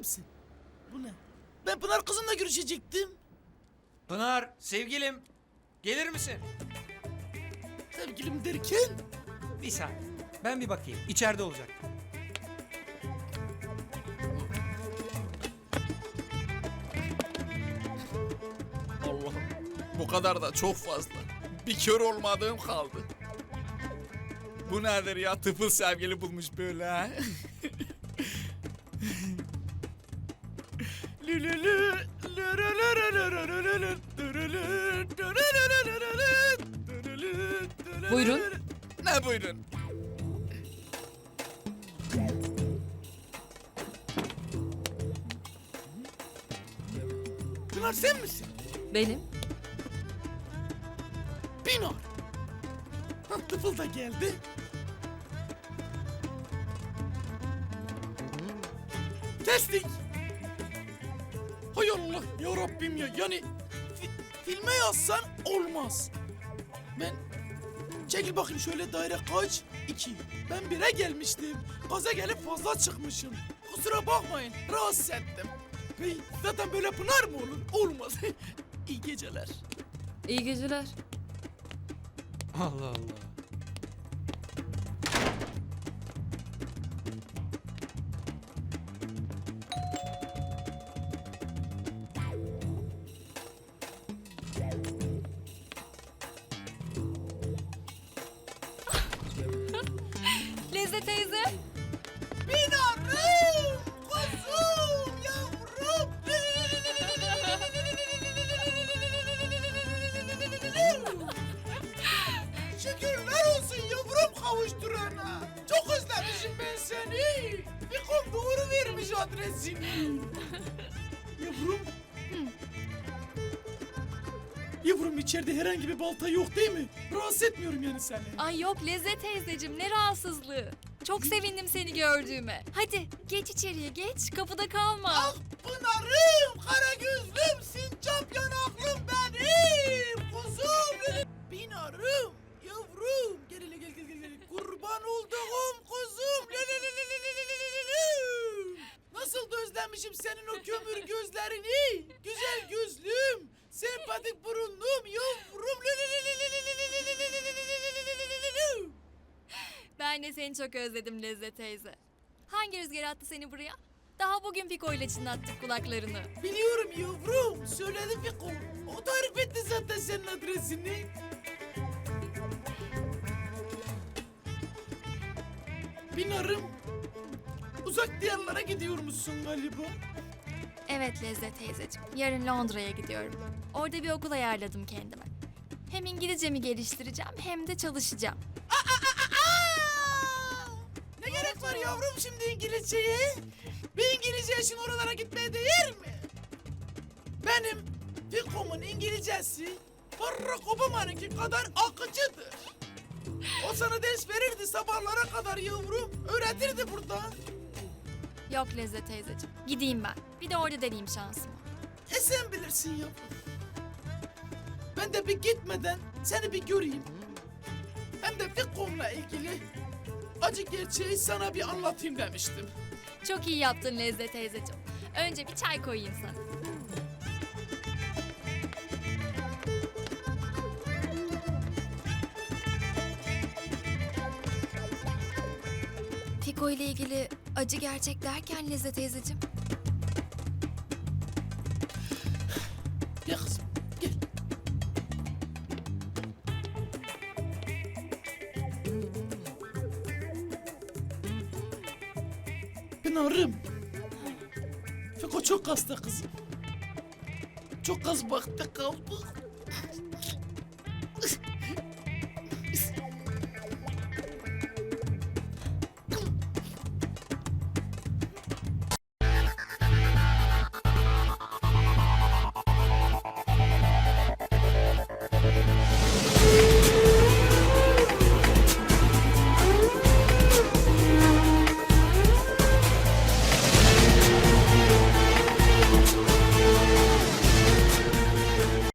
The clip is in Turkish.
kimsin? Bu ne? Ben Pınar kızımla görüşecektim. Pınar, sevgilim. Gelir misin? Sevgilim derken Bir saniye. Ben bir bakayım. İçeride olacak. Allah'ım bu kadar da çok fazla. Bir kör olmadığım kaldı. Bu nedir ya tıfıl sevgili bulmuş böyle ha? Buyurun. ne buyurun? Pınar sen misin? Benim. Pınar. Ha, tıfıl da geldi. Kestik. Hay Allah ya Rabbim ya. Yani fi- filme yazsan olmaz. Ben çekil bakayım şöyle daire kaç? İki. Ben bire gelmiştim. Gaza gelip fazla çıkmışım. Kusura bakmayın rahatsız ettim. Hey, zaten böyle Pınar mı olur? Olmaz. İyi geceler. İyi geceler. Allah Allah. Lezze teyze. Pinarım, kuzum, yavrum. Şükürler olsun yavrum kavuşturana. Çok özlemişim ben seni. Bir kum doğru vermiş adresini. Yavrum. Yavrum içeride herhangi bir balta yok değil mi? Rahatsız etmiyorum yani seni. Ay yok Lezzet teyzeciğim ne rahatsızlığı. Çok sevindim seni gördüğüme. Hadi geç içeriye geç kapıda kalma. Ah Pınar'ım, kara gözlüm, sincap yanaklım benim, kuzum. Pınar'ım, yavrum, gel hele gel gel gel. gel. Kurban olduğum kuzum. Nasıl da özlemişim senin o kömür gözlerini. Güzel gözlüm, sempatik burun seni çok özledim Lezze teyze. Hangi rüzgar attı seni buraya? Daha bugün Piko ile çınlattık kulaklarını. Biliyorum yavrum. Söyledim Fiko. O tarif etti zaten senin adresini. Binarım. Uzak diyarlara gidiyormuşsun galiba. Evet Lezze teyzeciğim. Yarın Londra'ya gidiyorum. Orada bir okul ayarladım kendime. Hem İngilizcemi geliştireceğim hem de çalışacağım. Yavrum şimdi İngilizceye? Bir İngilizce için oralara gitmeye değer mi? Benim Fiko'mun İngilizcesi Barack Obama'nınki kadar akıcıdır. O sana ders verirdi sabahlara kadar yavrum. Öğretirdi burada. Yok Lezze teyzeciğim. Gideyim ben. Bir de orada deneyeyim şansımı. E sen bilirsin yavrum. Ben de bir gitmeden seni bir göreyim. Hem de Fiko'mla ilgili acı gerçeği sana bir anlatayım demiştim. Çok iyi yaptın Lezze teyzeciğim. Önce bir çay koyayım sana. Fiko ile ilgili acı gerçek derken Lezze teyzeciğim. Gel kızım Pınar'ım. Fiko çok hasta kızım. Çok az bakta kaldık.